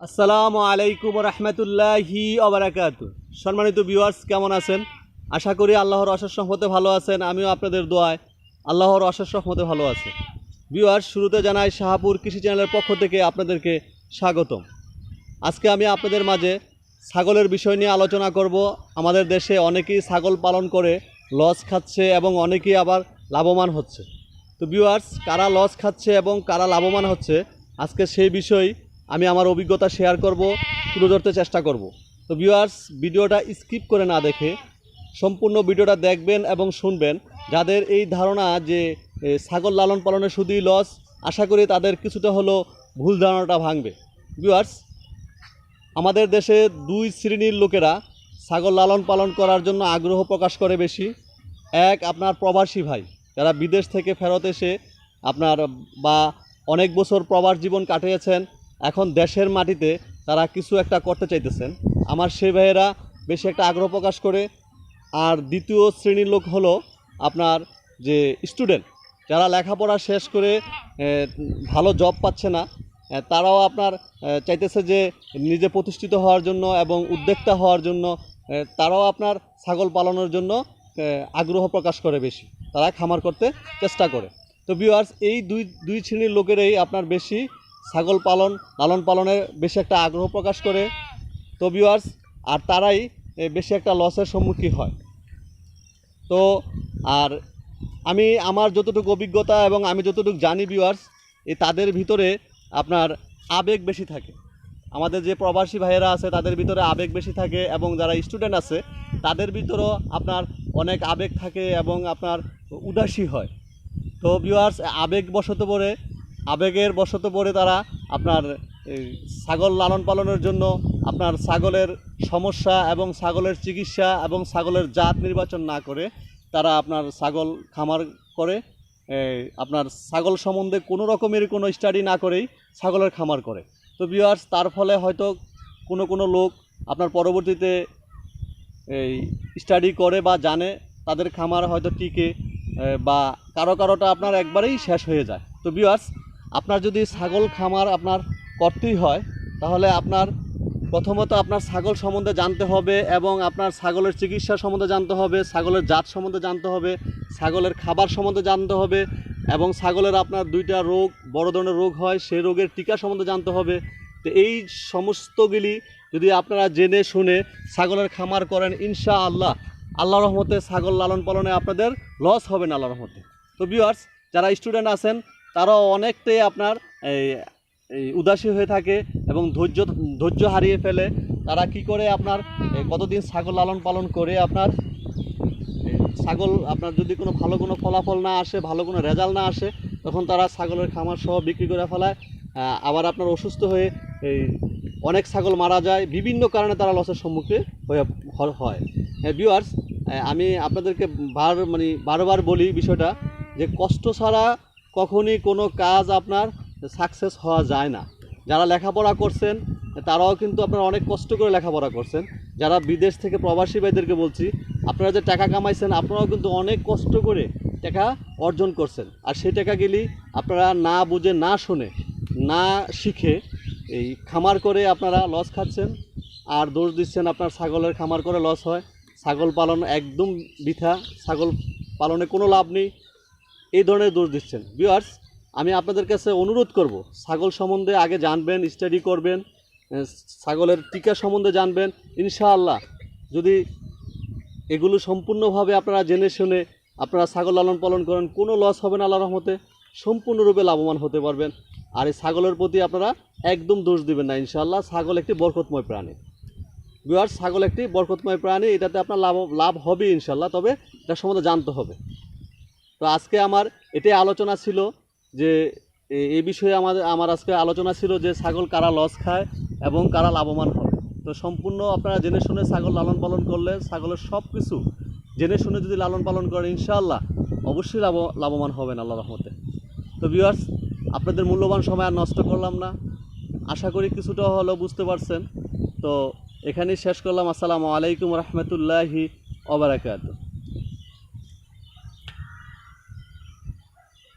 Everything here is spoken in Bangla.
আসসালামু আলাইকুম রহমতুল্লাহি অবরাকাত সম্মানিত ভিউয়ার্স কেমন আছেন? আশা করি আল্লাহর অশেষ রহমতে ভালো আছেন। আমিও আপনাদের দোয়ায় আল্লাহর অশেষ রহমতে ভালো আছে। ভিউয়ার্স শুরুতে জানাই শাহাপুর কৃষি চ্যানেলের পক্ষ থেকে আপনাদেরকে স্বাগতম। আজকে আমি আপনাদের মাঝে ছাগলের বিষয় নিয়ে আলোচনা করব। আমাদের দেশে অনেকেই ছাগল পালন করে, লস খাচ্ছে এবং অনেকেই আবার লাভবান হচ্ছে। তো ভিউয়ার্স কারা লস খাচ্ছে এবং কারা লাভবান হচ্ছে, আজকে সেই বিষয় আমি আমার অভিজ্ঞতা শেয়ার করব, তুলে ধরতে চেষ্টা করব। তো ভিউয়ার্স ভিডিওটা স্কিপ করে না দেখে সম্পূর্ণ ভিডিওটা দেখবেন এবং শুনবেন। যাদের এই ধারণা যে ছাগল লালন পালনে শুধুই লস আশা করি তাদের কিছুটা হলো ভুল ধারণাটা ভাঙবে। ভিউয়ার্স আমাদের দেশে দুই শ্রেণির লোকেরা ছাগল লালন পালন করার জন্য আগ্রহ প্রকাশ করে বেশি। এক আপনার প্রবাসী ভাই, যারা বিদেশ থেকে ফেরত এসে আপনার বা অনেক বছর প্রবাস জীবন কাটিয়েছেন এখন দেশের মাটিতে তারা কিছু একটা করতে চাইতেছেন। আমার সেই ভাইয়েরা বেশি একটা আগ্রহ প্রকাশ করে। আর দ্বিতীয় শ্রেণির লোক হলো আপনার যে স্টুডেন্ট, যারা লেখাপড়া শেষ করে ভালো জব পাচ্ছে না তারাও আপনার চাইতেছে যে নিজে প্রতিষ্ঠিত হওয়ার জন্য এবং উদ্যোক্তা হওয়ার জন্য তারাও আপনার ছাগল পালনের জন্য আগ্রহ প্রকাশ করে বেশি। তারা খামার করতে চেষ্টা করে। তো ভিউয়ার্স এই দুই দুই শ্রেণির লোকেরই আপনার বেশি ছাগল পালন, লালন পালনের বেশি একটা আগ্রহ প্রকাশ করে তো ভিউয়ার্স আর তারাই বেশি একটা লসের সম্মুখীন হয়। তো, আর আমি আমার যতটুকু অভিজ্ঞতা এবং আমি যতটুকু জানি ভিউয়ার্স এই তাদের ভিতরে আপনার আবেগ বেশি থাকে। আমাদের যে প্রবাসী ভাইয়েরা আছে, তাদের ভিতরে আবেগ বেশি থাকে এবং যারা স্টুডেন্ট আছে, তাদের ভিতরেও আপনার অনেক আবেগ থাকে এবং আপনার উদাসী হয়। তো ভিউয়ার্স আবেগ বশত পড়ে আবেগের বশত পড়ে তারা আপনার ছাগল লালন পালনের জন্য আপনার ছাগলের সমস্যা এবং ছাগলের চিকিৎসা এবং ছাগলের জাত নির্বাচন না করে তারা আপনার ছাগল খামার করে। আপনার ছাগল সম্বন্ধে কোনো রকমের কোনো স্টাডি না করেই ছাগলের খামার করে। তো ভিউয়ার্স তার ফলে হয়তো কোনো কোনো লোক আপনার পরবর্তীতে এই স্টাডি করে বা জানে তাদের খামার হয়তো টিকে বা কারও কারোটা আপনার একবারেই শেষ হয়ে যায়। তো ভিউয়ার্স আপনার যদি ছাগল খামার আপনার করতেই হয়, তাহলে আপনার প্রথমত আপনার ছাগল সম্বন্ধে জানতে হবে এবং আপনার ছাগলের চিকিৎসা সম্বন্ধে জানতে হবে, ছাগলের জাত সম্বন্ধে জানতে হবে, ছাগলের খাবার সম্বন্ধে জানতে হবে এবং ছাগলের আপনার দুইটা রোগ, বড় ধরনের রোগ হয়, সেই রোগের টিকা সম্বন্ধে জানতে হবে। তো এই সমস্তগুলি যদি আপনারা জেনে শুনে ছাগলের খামার করেন ইনশা আল্লাহ আল্লাহ রহমতে ছাগল লালন পালনে আপনাদের লস হবে না আল্লাহ রহমতে। তো ভিউয়ার্স যারা স্টুডেন্ট আছেন তারাও অনেকটাই আপনার উদাসী হয়ে থাকে এবং ধৈর্য ধৈর্য হারিয়ে ফেলে। তারা কি করে আপনার কতদিন ছাগল লালন পালন করে আপনার ছাগল আপনার যদি কোনো ভালো কোনো ফলাফল না আসে, ভালো কোনো রেজাল্ট না আসে, তখন তারা ছাগলের খামার সহ বিক্রি করে ফেলায়। আবার আপনার অসুস্থ হয়ে এই অনেক ছাগল মারা যায়। বিভিন্ন কারণে তারা লসের সম্মুখীন হয়ে, হয় ভিউয়ার্স আমি আপনাদেরকে বার মানে বারবার বলি বিষয়টা যে কষ্ট ছাড়া কখনই কোনো কাজ আপনার সাকসেস হওয়া যায় না। যারা লেখাপড়া করছেন, তারাও কিন্তু আপনারা অনেক কষ্ট করে লেখাপড়া করছেন। যারা বিদেশ থেকে প্রবাসী ভাইদেরকে বলছি, আপনারা যে টাকা কামাইছেন, আপনারাও কিন্তু অনেক কষ্ট করে টাকা অর্জন করছেন। আর সেই টাকাগুলি আপনারা না বুঝে, না শুনে, না শিখে এই খামার করে আপনারা লস খাচ্ছেন। আর দোষ দিচ্ছেন আপনার ছাগলের খামার করে লস হয়। ছাগল পালন একদম বৃথা। ছাগল পালনে কোনো লাভ নেই। এই ধরনের দোষ দিচ্ছেন। ভিউয়ার্স আমি আপনাদের কাছে অনুরোধ করব, ছাগল সম্বন্ধে আগে জানবেন স্টাডি করবেন ছাগলের টিকা সম্বন্ধে জানবেন। ইনশাআল্লাহ, যদি এগুলো সম্পূর্ণভাবে আপনারা জেনে শুনে আপনারা ছাগল লালন পালন করেন, কোনো লস হবে না আল্লাহ রহমতে, সম্পূর্ণরূপে লাভবান হতে পারবেন। আর এই ছাগলের প্রতি আপনারা একদম দোষ দিবেন না, ইনশাআল্লাহ, ছাগল একটি বরকতময় প্রাণী। বিহার ছাগল একটি বরকতময় প্রাণী, এটাতে আপনার লাভ লাভ হবে ইনশাল্লাহ তবে এটা সম্বন্ধে জানতে হবে। তো আজকে আমার এটাই আলোচনা ছিল যে এ- বিষয়ে আমাদের, আমার আজকে আলোচনা ছিল যে ছাগল কারা লস খায় এবং কারা লাভবান হবে তো সম্পূর্ণ আপনারা জেনে শুনে ছাগল লালন পালন করলে ছাগলের সব কিছু জেনে শুনে যদি লালন পালন করেন, ইনশাআল্লাহ অবশ্যই লাভ, লাভবান হবেন আল্লাহ রহমতে। তো ভিউয়ার্স আপনাদের মূল্যবান সময় আর নষ্ট করলাম না। আশা করি কিছুটা হলেও বুঝতে পারছেন। তো এখানেই শেষ করলাম। আসসালামু আলাইকুম রহমতুল্লাহি ওবরাকাতু